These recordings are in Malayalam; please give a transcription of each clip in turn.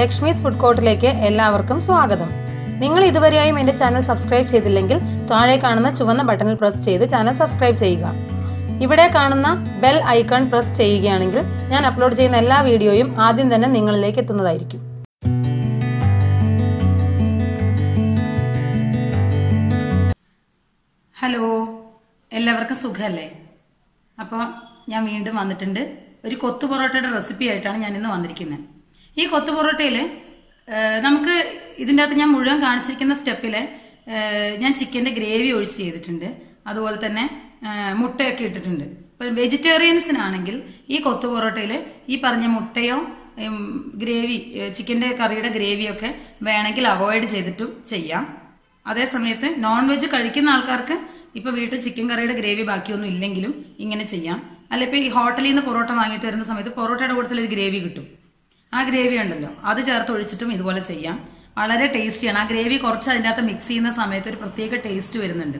ലക്ഷ്മീസ് ഫുഡ് കോർട്ടിലേക്ക് എല്ലാവർക്കും സ്വാഗതം. നിങ്ങൾ ഇതുവരെയായും എന്റെ ചാനൽ സബ്സ്ക്രൈബ് ചെയ്തില്ലെങ്കിൽ താഴെ കാണുന്ന ചുവന്ന ബട്ടണിൽ പ്രസ് ചെയ്ത് ചാനൽ സബ്സ്ക്രൈബ് ചെയ്യുക. ഇവിടെ കാണുന്ന ബെൽ ഐക്കൺ പ്രസ് ചെയ്യുകയാണെങ്കിൽ ഞാൻ അപ്ലോഡ് ചെയ്യുന്ന എല്ലാ വീഡിയോയും ആദ്യം തന്നെ നിങ്ങളിലേക്ക് എത്തുന്നതായിരിക്കും. ഹലോ എല്ലാവർക്കും സുഖമല്ലേ അപ്പോൾ ഞാൻ വീണ്ടും വന്നിട്ടുണ്ട്. ഒരു കൊത്തു പൊറോട്ടയുടെ റെസിപ്പി ആയിട്ടാണ് ഞാൻ ഇന്ന് വന്നിരിക്കുന്നത്. ഈ കൊത്തു പൊറോട്ടയിൽ നമുക്ക് ഇതിന്റെ അകത്ത് ഞാൻ മുഴുവൻ കാണിച്ചിരിക്കുന്ന സ്റ്റെപ്പിൽ ഞാൻ ചിക്കന്റെ ഗ്രേവി ഒഴിച്ച് ചെയ്തിട്ടുണ്ട്. അതുപോലെ തന്നെ മുട്ടയൊക്കെ ഇട്ടിട്ടുണ്ട്. ഇപ്പം വെജിറ്റേറിയൻസിനാണെങ്കിൽ ഈ കൊത്തു പൊറോട്ടയിൽ ഈ പറഞ്ഞ മുട്ടയോ ഗ്രേവി ചിക്കന്റെ കറിയുടെ ഗ്രേവിയൊക്കെ വേണമെങ്കിൽ അവോയ്ഡ് ചെയ്തിട്ടും ചെയ്യാം. അതേ സമയത്ത് നോൺ വെജ് കഴിക്കുന്ന ആൾക്കാർക്ക് ഇപ്പൊ വീട്ടിൽ ചിക്കൻ കറിയുടെ ഗ്രേവി ബാക്കിയൊന്നും ഇല്ലെങ്കിലും ഇങ്ങനെ ചെയ്യാം. അല്ല ഇപ്പൊ ഈ ഹോട്ടലിൽ നിന്ന് പൊറോട്ട വാങ്ങിയിട്ട് വരുന്ന സമയത്ത് പൊറോട്ടയുടെ കൂടുതൽ ഒരു ഗ്രേവി കിട്ടും. ആ ഗ്രേവി ഉണ്ടല്ലോ. അത് ചേർത്ത് ഒഴിച്ചിട്ടും ഇതുപോലെ ചെയ്യാം. വളരെ ടേസ്റ്റിയാണ് ആ ഗ്രേവി കുറച്ച് അതിന്റെ അകത്ത് മിക്സ് ചെയ്യുന്ന സമയത്ത് ഒരു പ്രത്യേക ടേസ്റ്റ് വരുന്നുണ്ട്.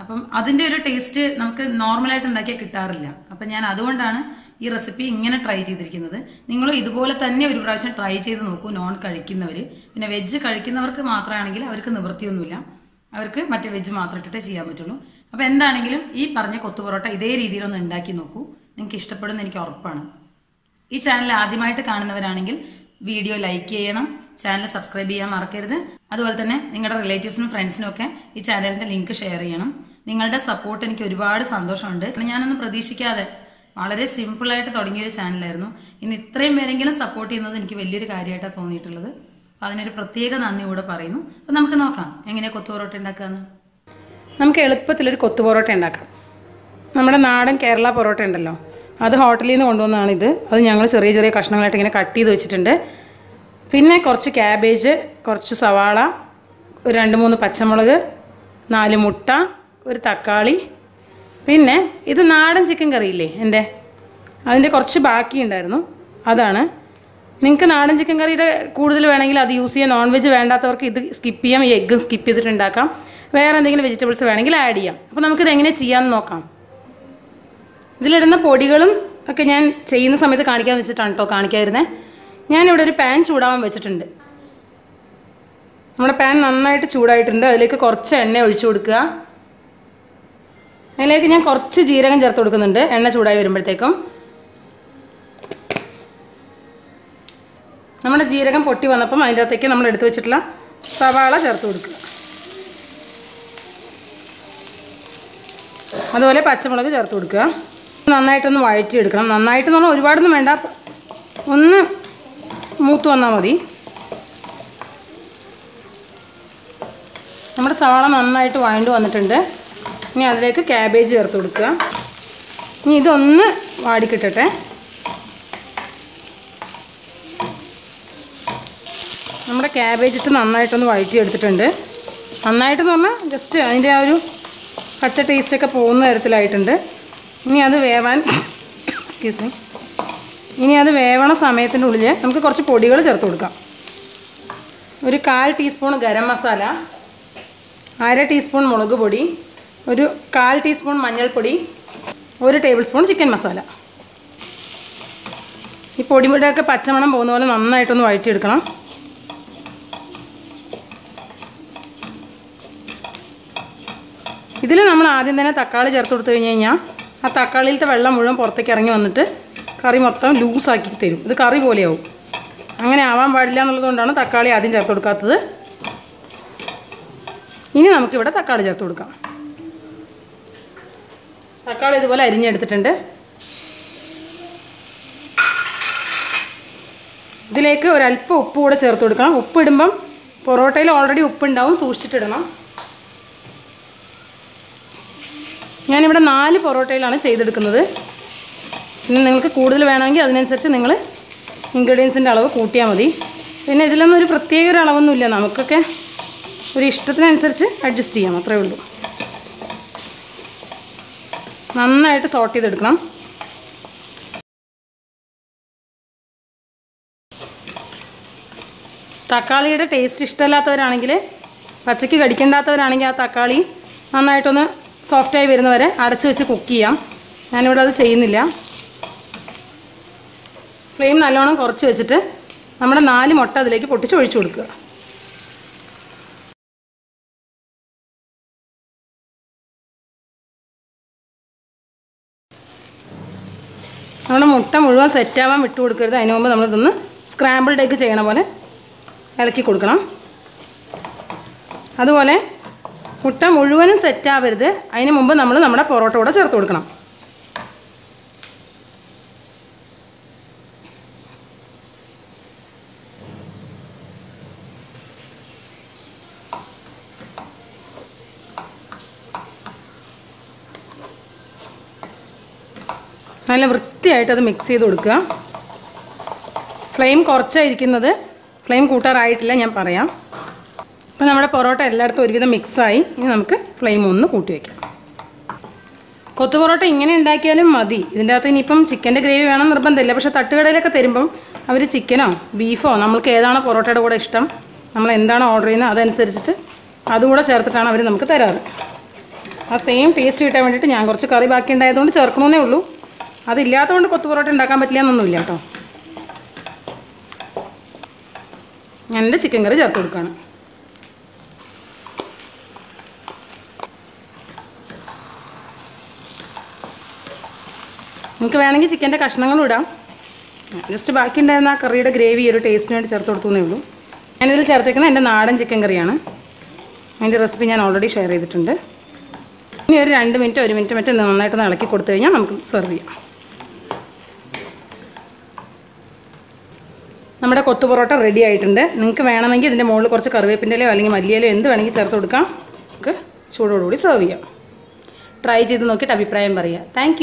അപ്പം അതിന്റെ ഒരു ടേസ്റ്റ് നമുക്ക് നോർമലായിട്ട് ഉണ്ടാക്കിയാൽ കിട്ടാറില്ല. അപ്പം ഞാൻ അതുകൊണ്ടാണ് ഈ റെസിപ്പി ഇങ്ങനെ ട്രൈ ചെയ്തിരിക്കുന്നത്. നിങ്ങൾ ഇതുപോലെ തന്നെ ഒരു പ്രാവശ്യം ട്രൈ ചെയ്ത് നോക്കൂ. നോൺ കഴിക്കുന്നവർ പിന്നെ വെജ് കഴിക്കുന്നവർക്ക് മാത്രമാണെങ്കിൽ അവർക്ക് നിവൃത്തിയൊന്നുമില്ല. അവർക്ക് മറ്റേ വെജ് മാത്രം ഇട്ടിട്ടേ ചെയ്യാൻ പറ്റുള്ളൂ. അപ്പം എന്താണെങ്കിലും ഈ പറഞ്ഞ കൊത്തു പൊറോട്ട ഇതേ രീതിയിലൊന്ന് ഉണ്ടാക്കി നോക്കൂ. നിങ്ങൾക്ക് ഇഷ്ടപ്പെടുമെന്ന് എനിക്ക് ഉറപ്പാണ്. ഈ ചാനൽ ആദ്യമായിട്ട് കാണുന്നവരാണെങ്കിൽ വീഡിയോ ലൈക്ക് ചെയ്യണം ചാനൽ സബ്സ്ക്രൈബ് ചെയ്യാൻ മറക്കരുത്. അതുപോലെ തന്നെ നിങ്ങളുടെ റിലേറ്റീവ്സിനും ഫ്രണ്ട്സിനും ഒക്കെ ഈ ചാനലിന്റെ ലിങ്ക് ഷെയർ ചെയ്യണം. നിങ്ങളുടെ സപ്പോർട്ട് എനിക്ക് ഒരുപാട് സന്തോഷമുണ്ട്. ഞാനൊന്നും പ്രതീക്ഷിക്കാതെ വളരെ സിമ്പിളായിട്ട് തുടങ്ങിയൊരു ചാനലായിരുന്നു ഇന്ന് ഇത്രയും പേരെങ്കിലും സപ്പോർട്ട് ചെയ്യുന്നത് എനിക്ക് വലിയൊരു കാര്യമായിട്ടാണ് തോന്നിയിട്ടുള്ളത്. അപ്പം അതിനൊരു പ്രത്യേക നന്ദി കൂടെ പറയുന്നു. അപ്പം നമുക്ക് നോക്കാം എങ്ങനെ കൊത്തു പൊറോട്ട ഉണ്ടാക്കാന്ന്. നമുക്ക് എളുപ്പത്തിലൊരു കൊത്തു പൊറോട്ട ഉണ്ടാക്കാം. നമ്മുടെ നാടൻ കേരള പൊറോട്ട ഉണ്ടല്ലോ. അത് ഹോട്ടലിൽ നിന്ന് കൊണ്ടുവന്നതാണ് ഇത് അത് ഞങ്ങൾ ചെറിയ ചെറിയ കഷ്ണങ്ങളായിട്ട് ഇങ്ങനെ കട്ട് ചെയ്ത് വെച്ചിട്ടുണ്ട്. പിന്നെ കുറച്ച് ക്യാബേജ് കുറച്ച് സവാള ഒരു രണ്ട് മൂന്ന് പച്ചമുളക് നാല് മുട്ട ഒരു തക്കാളി. പിന്നെ ഇത് നാടൻ ചിക്കൻ കറിയില്ലേ എന്റെ? അതിന്റെ കുറച്ച് ബാക്കി ഉണ്ടായിരുന്നു അതാണ്. നിങ്ങൾക്ക് നാടൻ ചിക്കൻ കറിയുടെ കൂടുതൽ വേണമെങ്കിൽ അത് യൂസ് ചെയ്യാം. നോൺ വെജ് വേണ്ടാത്തവർക്ക് ഇത് സ്കിപ്പ് ചെയ്യാം. ഈ എഗ്ഗും സ്കിപ്പ് ചെയ്തിട്ട് ഉണ്ടാക്കാം. വേറെ എന്തെങ്കിലും വെജിറ്റബിൾസ് വേണമെങ്കിൽ ആഡ് ചെയ്യാം. അപ്പോൾ നമുക്കിത് എങ്ങനെ ചെയ്യാമെന്ന് നോക്കാം. ഇതിലിടുന്ന പൊടികളും ഒക്കെ ഞാൻ ചെയ്യുന്ന സമയത്ത് കാണിക്കാൻ വെച്ചിട്ടാണ് കേട്ടോ കാണിക്കാതിരുന്നത് ഞാനിവിടെ ഒരു പാൻ ചൂടാവാൻ വെച്ചിട്ടുണ്ട്. നമ്മുടെ പാൻ നന്നായിട്ട് ചൂടായിട്ടുണ്ട്. അതിലേക്ക് കുറച്ച് എണ്ണ ഒഴിച്ചു കൊടുക്കുക. അതിലേക്ക് ഞാൻ കുറച്ച് ജീരകം ചേർത്ത് കൊടുക്കുന്നുണ്ട്. എണ്ണ ചൂടായി വരുമ്പോഴത്തേക്കും. നമ്മുടെ ജീരകം പൊട്ടി വന്നപ്പം അതിന്റെ അകത്തേക്ക് നമ്മൾ എടുത്തു വെച്ചിട്ടുള്ള സവാള ചേർത്ത് കൊടുക്കുക. അതുപോലെ പച്ചമുളക് ചേർത്ത് കൊടുക്കുക. നന്നായിട്ടൊന്ന് വഴറ്റിയെടുക്കണം. നന്നായിട്ട് എന്ന് പറഞ്ഞാൽ ഒരുപാടൊന്നും വേണ്ട. ഒന്ന് മൂത്ത് വന്നാൽ മതി. നമ്മുടെ സവാള നന്നായിട്ട് വഴണ്ട് വന്നിട്ടുണ്ട്. ഇനി അതിലേക്ക് ക്യാബേജ് ചേർത്ത് കൊടുക്കുക. ഇനി ഇതൊന്ന് വാടിക്കിട്ടട്ടെ. നമ്മുടെ ക്യാബേജ് ഇട്ട് നന്നായിട്ടൊന്ന് വഴറ്റിയെടുത്തിട്ടുണ്ട്. നന്നായിട്ടെന്ന് പറഞ്ഞാൽ ജസ്റ്റ് അതിന്റെ ആ ഒരു പച്ച ടേസ്റ്റൊക്കെ പോകുന്ന തരത്തിലായിട്ടുണ്ട്. ഇനി അത് വേവാൻ എക്സ്ക്യൂസ് മീ ഇനി അത് വേവണ സമയത്തിന്റെ ഉള്ളിൽ നമുക്ക് കുറച്ച് പൊടികൾ ചേർത്ത് കൊടുക്കാം. ഒരു കാൽ ടീസ്പൂൺ ഗരം മസാല അര ടീസ്പൂൺ മുളക് പൊടി ഒരു കാൽ ടീസ്പൂൺ മഞ്ഞൾപ്പൊടി ഒരു ടേബിൾ സ്പൂൺ ചിക്കൻ മസാല. ഈ പൊടിമുടിയൊക്കെ പച്ചമണം പോകുന്ന പോലെ നന്നായിട്ടൊന്ന് വഴറ്റിയെടുക്കണം. ഇതിൽ നമ്മൾ ആദ്യം തന്നെ തക്കാളി ചേർത്ത് കൊടുത്തു കഴിഞ്ഞ് കഴിഞ്ഞാൽ ആ തക്കാളിയിലത്തെ വെള്ളം മുഴുവൻ പുറത്തേക്ക് ഇറങ്ങി വന്നിട്ട് കറി മൊത്തം ലൂസാക്കി തരും. ഇത് കറി പോലെയാവും. അങ്ങനെ ആവാൻ പാടില്ല എന്നുള്ളതുകൊണ്ടാണ് തക്കാളി ആദ്യം ചേർത്ത് കൊടുക്കാത്തത്. ഇനി നമുക്കിവിടെ തക്കാളി ചേർത്ത് കൊടുക്കാം. തക്കാളി ഇതുപോലെ അരിഞ്ഞെടുത്തിട്ടുണ്ട്. ഇതിലേക്ക് ഒരല്പം ഉപ്പ് കൂടെ ചേർത്ത് കൊടുക്കണം. ഉപ്പ് ഇടുമ്പം പൊറോട്ടയിൽ ഓൾറെഡി ഉപ്പുണ്ടാവും സൂക്ഷിച്ചിട്ടിടണം. ഞാനിവിടെ നാല് പൊറോട്ടയിലാണ് ചെയ്തെടുക്കുന്നത്. പിന്നെ നിങ്ങൾക്ക് കൂടുതൽ വേണമെങ്കിൽ അതിനനുസരിച്ച് നിങ്ങൾ ഇൻഗ്രീഡിയൻസിന്റെ അളവ് കൂട്ടിയാൽ മതി. പിന്നെ ഇതിലൊന്നും ഒരു പ്രത്യേക ഒരു അളവൊന്നുമില്ല. നമുക്കൊക്കെ ഒരു ഇഷ്ടത്തിനനുസരിച്ച് അഡ്ജസ്റ്റ് ചെയ്യാം. അത്രേ ഉള്ളൂ. നന്നായിട്ട് സോട്ട് ചെയ്തെടുക്കണം. തക്കാളിയുടെ ടേസ്റ്റ് ഇഷ്ടമല്ലാത്തവരാണെങ്കിൽ പച്ചയ്ക്ക് കടിക്കണ്ടാത്തവരാണെങ്കിൽ ആ തക്കാളി നന്നായിട്ടൊന്ന് സോഫ്റ്റായി വരുന്നവരെ അടച്ചു വെച്ച് കുക്ക് ചെയ്യാം. ഞാനിവിടെ അത് ചെയ്യുന്നില്ല. ഫ്ലെയിം നല്ലോണം കുറച്ച് വെച്ചിട്ട് നമ്മുടെ നാല് മുട്ട അതിലേക്ക് പൊട്ടിച്ച് ഒഴിച്ചു കൊടുക്കുക. നമ്മുടെ മുട്ട മുഴുവൻ സെറ്റാവാൻ വിട്ടു കൊടുക്കരുത്. അതിന് മുമ്പ് നമ്മളിതൊന്ന് സ്ക്രാമ്പിൾഡ് ഒക്കെ ചെയ്യണ പോലെ ഇളക്കി കൊടുക്കണം. അതുപോലെ മുട്ട മുഴുവനും സെറ്റാവരുത് അതിന് മുമ്പ് നമ്മൾ നമ്മുടെ പൊറോട്ട കൂടെ ചേർത്ത് കൊടുക്കണം. നല്ല വൃത്തിയായിട്ട് അത് മിക്സ് ചെയ്ത് കൊടുക്കുക. ഫ്ലെയിം കുറച്ചായിരിക്കുന്നത്. ഫ്ലെയിം കൂട്ടാറായിട്ടില്ല ഞാൻ പറയാം. അപ്പോൾ നമ്മുടെ പൊറോട്ട എല്ലായിടത്തും ഒരുവിധം മിക്സായി. ഇനി നമുക്ക് ഫ്ലെയിം ഒന്ന് കൂട്ടി വയ്ക്കാം കൊത്തു പൊറോട്ട ഇങ്ങനെ ഉണ്ടാക്കിയാലും മതി. ഇതിന്റെ അകത്ത് ഇനിയിപ്പം ചിക്കന്റെ ഗ്രേവി വേണം നിർബന്ധമില്ല. പക്ഷേ തട്ടുകടയിലൊക്കെ തരുമ്പം അവർ ചിക്കനോ ബീഫോ നമ്മൾക്ക് ഏതാണോ പൊറോട്ടയുടെ കൂടെ ഇഷ്ടം നമ്മൾ എന്താണോ ഓർഡർ ചെയ്യുന്നത് അതനുസരിച്ചിട്ട് അതുകൂടെ ചേർത്തിട്ടാണ് അവർ നമുക്ക് തരാറ്. ആ സെയിം ടേസ്റ്റ് കിട്ടാൻ വേണ്ടിയിട്ട് ഞാൻ കുറച്ച് കറി ബാക്കി ഉണ്ടായതുകൊണ്ട് ചേർക്കണമെന്നേ ഉള്ളൂ. അതില്ലാത്തതുകൊണ്ട് കൊത്തു പൊറോട്ട ഉണ്ടാക്കാൻ പറ്റില്ല എന്നൊന്നുമില്ല കേട്ടോ. ഞാൻ എന്റെ ചിക്കൻ കറി ചേർത്ത് കൊടുക്കുകയാണ്. നിങ്ങൾക്ക് വേണമെങ്കിൽ ചിക്കന്റെ കഷ്ണങ്ങളും ഇടാം. ജസ്റ്റ് ബാക്കി ഉണ്ടായിരുന്ന ആ കറിയുടെ ഗ്രേവി ഒരു ടേസ്റ്റിന് വേണ്ടി ചേർത്ത് കൊടുത്തേ ഉള്ളൂ. ഞാനിതിൽ ചേർത്തേക്കുന്നത് എന്റെ നാടൻ ചിക്കൻ കറിയാണ്. അതിന്റെ റെസിപ്പി ഞാൻ ഓൾറെഡി ഷെയർ ചെയ്തിട്ടുണ്ട്. ഇനി ഒരു രണ്ട് മിനിറ്റ് ഒരു മിനിറ്റ് മറ്റേ നന്നായിട്ട് ഇളക്കി കൊടുത്തു കഴിഞ്ഞാൽ നമുക്ക് സെർവ് ചെയ്യാം. നമ്മുടെ കൊത്തു പൊറോട്ട റെഡി ആയിട്ടുണ്ട്. നിങ്ങൾക്ക് വേണമെങ്കിൽ ഇതിന്റെ മുകളിൽ കുറച്ച് കറിവേപ്പിന്റെലയോ അല്ലെങ്കിൽ മല്ലിയിലോ എന്ത് വേണമെങ്കിൽ ചേർത്ത് കൊടുക്കാം. നമുക്ക് ചൂടോടുകൂടി സെർവ് ചെയ്യാം. ട്രൈ ചെയ്ത് നോക്കിയിട്ട് അഭിപ്രായം പറയുക. താങ്ക്